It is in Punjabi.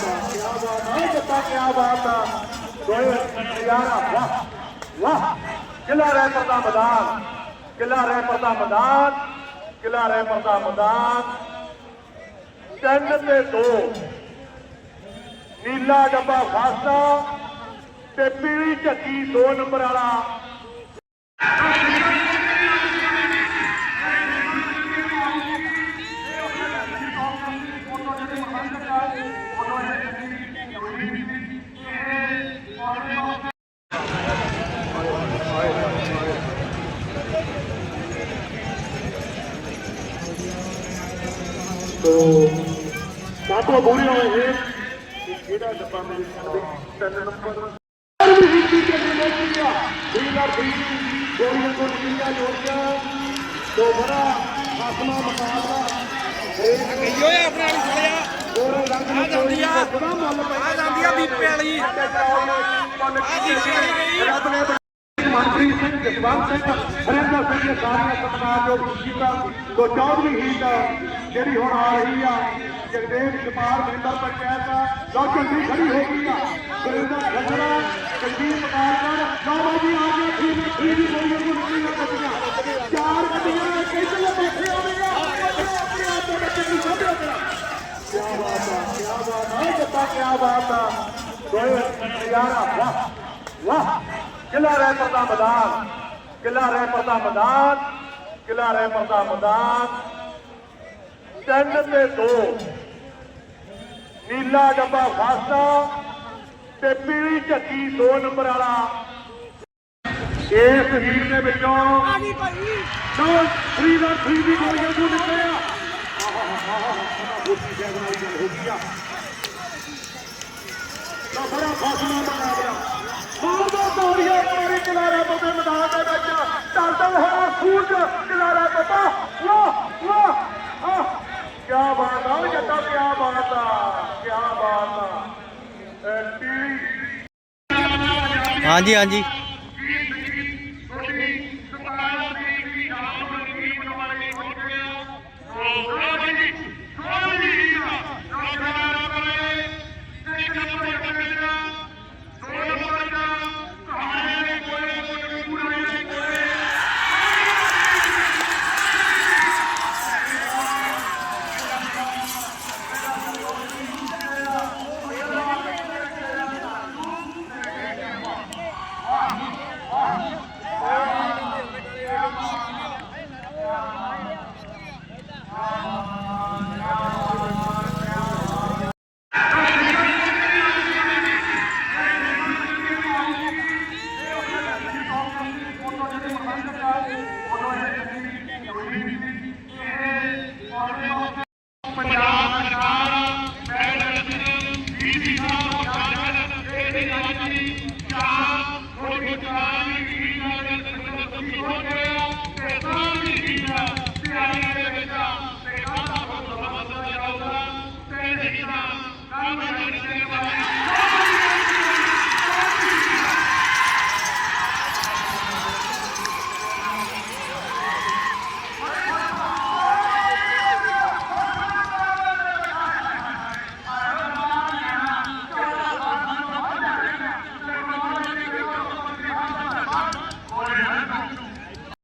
ਕਿਆ ਬਾਤ ਹੈ ਜੱਟਾ ਕਿਆ ਬਾਤ ਆ ਦੋਏ ਨਜ਼ਾਰਾ ਵਾਹ ਵਾਹ ਕਿਲਾ ਰਹਿਪਰ ਦਾ ਮੈਦਾਨ, ਕਿਲਾ ਰਹਿਪਰ ਦਾ ਮੈਦਾਨ, ਕਿਲਾ ਰਹਿਪਰ ਦਾ ਮੈਦਾਨ, ਤਿੰਨ ਤੇ ਦੋ, ਨੀਲਾ ਡੱਬਾ ਖਾਸਾ ਤੇ ਪੀਲੀ ਝੱਗੀ 2 ਨੰਬਰ ਵਾਲਾ। ਤੋ ਸਾਤੋਂ ਬੋਰੀ ਹੋਏ ਹੈ ਕਿ ਕਿਹੜਾ ਡੱਬਾ ਮੇਰੇ ਕਹਿੰਦੇ ਤਿੰਨ ਨੰਬਰ ਦੀਦਾਰ ਦੀ। ਗੋਲੀਆਂ ਨਿਕਲਿਆ ਜੋੜਿਆ ਤੋ ਬੜਾ ਆਸਮਾ ਮੁਕਾਬਲਾ ਗਈ ਓਏ ਆਪਣੇ ਗੋਰੇ ਰੰਗ ਆ ਜਾਂਦੀ ਆ। ਆ ਜਾਂਦੀ ਆ ਬੀਪੇ ਵਾਲੀ। ਆ ਦੀਪੇ ਵਾਲੀ ਗਈ। ਸਿੰਘ ਜਸਵੰਤ ਸਿੰਘ ਹਰਿੰਦਰ ਸਿੰਘ ਦੇ ਸਾਰੀਆਂ ਸਤਿਕਾਰਯੋਗ ਕੀਤਾ ਤੋ 14ਵੀਂ ਹੀਟ ਜਿਹੜੀ ਹੁਣ ਆ ਰਹੀ ਆ। ਜਗਦੇਵ ਕੁਮਾਰ ਮੈਂਬਰ ਪੰਚਾਇਤ ਦਾ ਲੋ ਚੰਗੀ ਖੜੀ ਹੋ ਗਈ ਆ। ਸੁਰਿੰਦਰ ਖੰਡਰਾ ਜਗਦੀਪ ਕਾਰਕਰ ਲੋ ਬਾਜੀ ਆ ਗਿਆ ਠੀਕ ਹੈ ਠੀਕ ਹੀ ਗੋਲੀਆਂ ਨੂੰ ਨਿਕਲੀ ਨਾ ਚਾਰ ਗੱਡੀਆਂ ਕਿੱਥੇ ਬੈਠੇ ਹੋਣਗੇ ਆਪਣੇ ਆਪ ਦੇ ਬੱਚੇ ਨੂੰ ਸਾਹਮਣੇ ਕਰਾ ਕਿਆ ਬਾਤ ਆ, ਕਿਆ ਬਾਤ ਆ ਜੱਟਾ ਕਿਆ ਬਾਤ ਆ। ਦੋਏ ਨਜ਼ਾਰਾ ਵਾਹ ਵਾਹ। ਕਿਲਾ ਰੈਪਰ ਦਾ ਮੈਦਾਨ ਕਿਲਾ ਰੈਪਰ ਦਾ ਮੈਦਾਨ ਕਿਲਾ ਰੈਪਰ ਦਾ ਮੈਦਾਨ ਤਿੰਨ ਤੇ ਦੋ ਨੀਲਾ ਡੱਬਾ ਫਾਸਟਾ ਤੇ ਪੀਲੀ ਝੱਗੀ 2 ਨੰਬਰ ਵਾਲਾ ਇਸ ਹੀਰ ਦੇ ਵਿੱਚੋਂ ਆਗੀ ਭਾਈ ਨੋ 3 ਦਾ 3 ਦੀ ਗੋਲੀਆਂ ਨੂੰ ਨਿਕਲਿਆ ਹੋਤੀ ਜੈ ਬਣਾਈ ਗੱਲ ਹੋ ਗਈ ਆ ਲੋ ਫਾਸਲਾ ਮਾਰੀ ਕਿਨਾਰਾ ਮੈਦਾਨ ਦੇ ਵਿੱਚ। ਚੱਲਦਾ ਹੋਇਆ ਸੂਰਜ। ਕਿਨਾਰਾ ਬੱਬਾ ਵਾਹ ਵਾਹ। ਆਹ ਕੀ ਬਾਤ ਆ। ਜੱਟਾ ਕੀ ਬਾਤ ਆ। ਕੀ ਬਾਤ ਆ। ਐ ਹਾਂਜੀ ਹਾਂਜੀ।